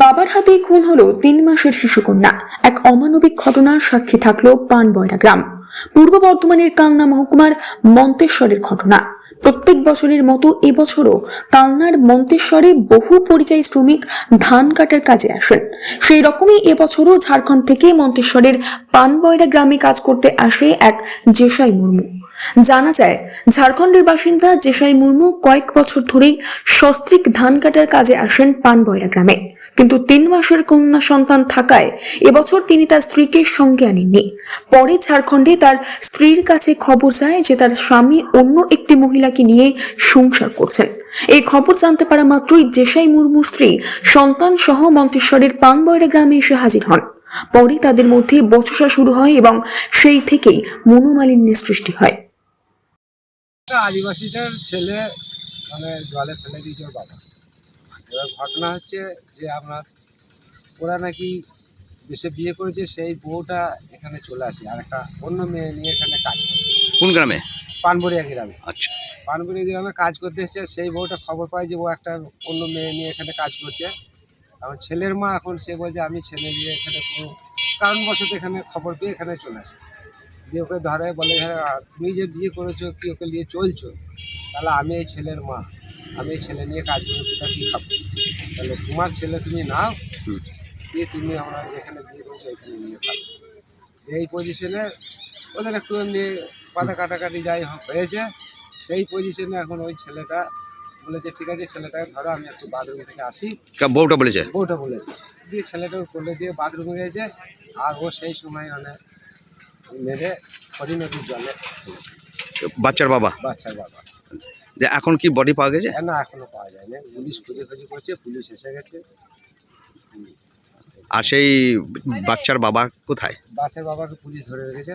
বাবার হাতে খুন হলো তিন মাসের শিশুকন্যা। এক অমানবিক ঘটনার সাক্ষী থাকল পানবয়রা গ্রাম। পূর্ব বর্ধমানের কালনা মহকুমার মন্তেশ্বরের ঘটনা। প্রত্যেক বছরের মতো এবছরও কালনার মন্তেশ্বরে বহু পরিযায়ী শ্রমিক ধান কাটার কাজে আসেন। সেই রকমই এবছরও ঝাড়খণ্ড থেকে মন্তেশ্বরের পানবয়রা গ্রামে কাজ করতে আসে এক জেসাই মুর্মু। জানা যায়, ঝাড়খণ্ডের বাসিন্দা জেসাই মুর্মু কয়েক বছর ধরেই সস্ত্রিক ধান কাটার কাজে আসেন পানবয়রা গ্রামে। কিন্তু তিন মাসের কন্যা সন্তান থাকায় এবছর তিনি তার স্ত্রীকে সঙ্গে আনেননি। পরে ঝাড়খণ্ডে তার স্ত্রীর কাছে খবর যায় যে তার স্বামী অন্য একটি মহিলাকে নিয়ে সংসার করছেন। এই খবর জানতে পারা মাত্রই জেসাই মুর্মুর স্ত্রী সন্তান সহ মন্তেশ্বরের পানবয়রা গ্রামে এসে হাজির হন। পরে তাদের মধ্যে বচসা শুরু হয় এবং সেই থেকেই মনোমালিন্যের সৃষ্টি হয়। একটা আদিবাসীদের ছেলে মানে জলে ফেলে দিয়েছে বাবা। এবার ঘটনা হচ্ছে যে আপনার ওরা নাকি দেশে বিয়ে করেছে সেই বউটা এখানে চলে আসে আর একটা অন্য মেয়ে নিয়ে এখানে কাজ করে। কোন গ্রামে? পানবড়িয়া গ্রামে। আচ্ছা। পানবড়িয়া গ্রামে কাজ করতে এসছে সেই বউটা খবর পায় যে ও একটা অন্য মেয়ে নিয়ে এখানে কাজ করছে। এখন ছেলের মা এখন সে বলছে আমি ছেলে নিয়ে এখানে কোনো কারণবশত এখানে খবর পেয়ে এখানে চলে আসে। দিয়ে ওকে ধরে বলে হ্যাঁ তুমি যে বিয়ে করেছ কি ওকে নিয়ে চলছো? তাহলে আমি এই ছেলের মা। আমি এই ছেলে নিয়ে কাজ করে সেটা কী খাব? তাহলে তোমার ছেলে তুমি নাও। দিয়ে তুমি আমরা যেখানে বিয়ে করেছ এখানে নিয়ে খাব। এই পজিশনে ওদের একটু এমনি পাতা কাটাকাটি যাই হোক হয়েছে সেই পজিশনে এখন ওই ছেলেটা বলেছে ঠিক আছে ছেলেটাকে ধরো আমি একটু বাথরুম থেকে আসি। বউটা বলেছে? বউটা বলেছে। দিয়ে ছেলেটাকে কোলে দিয়ে বাথরুমে গেছে আর ও সেই সময় মানে মেরে হরি নদীর জলে। বাচ্চার বাবা? বাচ্চার বাবা। এখন কি বডি পাওয়া গেছে? না এখনও পাওয়া যায়নি। পুলিশ খুঁজে খুঁজে করছে পুলিশ এসে গেছে। আর সেই বাচ্চার বাবা কোথায়? বাচ্চার বাবাকে পুলিশ ধরে রেখেছে।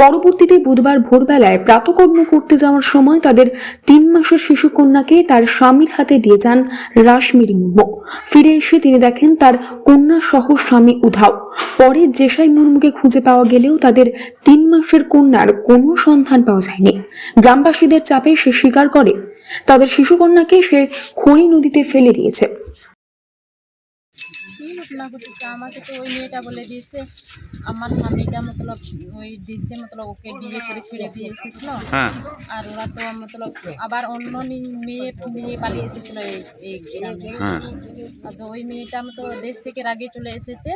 পরবর্তীতে বুধবার ভোরবেলায় প্রাতকর্ম করতে যাওয়ার সময় তাদের তিন মাসের শিশুকন্যাকে তার স্বামীর হাতে দিয়ে যান রাশমিরি মুর্মু। ফিরে এসে তিনি দেখেন তার কন্যা সহ স্বামী উধাও। পরে জেসাই মুর্মুকে খুঁজে পাওয়া গেলেও তাদের তিন মাসের কন্যার কোনো সন্ধান পাওয়া যায়নি। গ্রামবাসীদের চাপে সে স্বীকার করে, তাদের শিশুকন্যাকে সে খনি নদীতে ফেলে দিয়েছে। কি ঘটনা ঘটেছে আমাকে তো ওই মেয়েটা বলে দিয়েছে আমার স্বামীটা মতলব ওই দেশে মতলব ওকে বিয়ে করে ছেড়ে দিয়ে এসেছিল। হ্যাঁ। আর ওরা তো মতলব আবার অন্য মেয়ে নিয়ে পালিয়ে এসেছিল এই গ্রামে। হ্যাঁ। আর তো ওই মেয়েটা মতো দেশ থেকে রাগে চলে এসেছে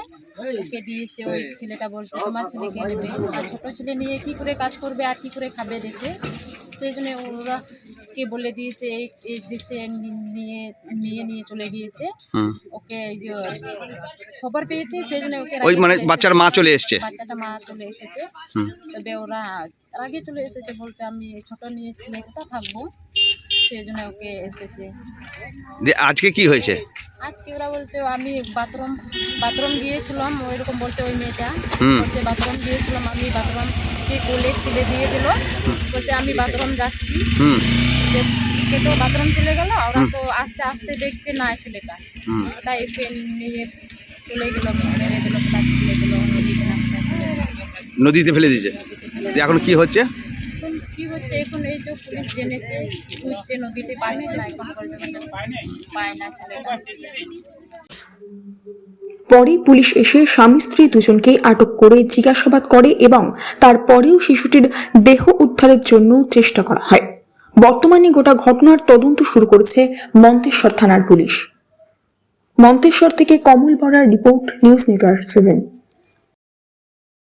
ওকে দিয়েছে ওই ছেলেটা বলছে তোমার ছেলেকে নেবে। আর ছোটো ছেলে নিয়ে কি করে কাজ করবে আর কি করে খাবে দেশে? সেই জন্য ওরা কে বলে দিয়েছে এই এই দেশে নিয়ে নিয়ে নিয়ে চলে গিয়েছে। ওকে খবর পেয়েছে সেই জন্য ওকে ওই মানে বাচ্চার মা চলে এসেছে। বাচ্চাটা মা চলে এসেছে। তবে ওরা আগে চলে এসেছে বলছে আমি ছোট নিয়ে ছেলে কোথা থাকব। সেই জন্য ওকে এসেছে। যে আজকে কি হয়েছে? আজকে ওরা বলছে আমি বাথরুম বাথরুম গিয়েছিলাম ওইরকম বলছে ওই মেয়েটা। বলছে বাথরুম গিয়েছিলাম আমি বাথরুম কে কোলে ছেলে দিয়ে দিল। বলছে আমি বাথরুম যাচ্ছি। কে তো বাথরুম চলে গেল ওরা তো আস্তে আস্তে দেখছে না ছেলেটা। তাই ওকে নিয়ে চলে গেল মেরে দিল ফেলে দিল নদীতে ফেলে দিয়েছে। এখন কি হচ্ছে? এখন কি হচ্ছে? এখন এই তো পুলিশ জেনেছে খুঁজছে নদীতে পাচ্ছে না এখন পর্যন্ত পায় না ছেলেটা। পরে পুলিশ এসে স্বামী স্ত্রী দুজনকে আটক করে জিজ্ঞাসাবাদ করে এবং তারপরেও শিশুটির দেহ উদ্ধারের জন্য চেষ্টা করা হয়। বর্তমানে গোটা ঘটনার তদন্ত শুরু করেছে মন্তেশ্বর থানার পুলিশ। মন্তেশ্বর থেকে Kamal Barar report, news network seven.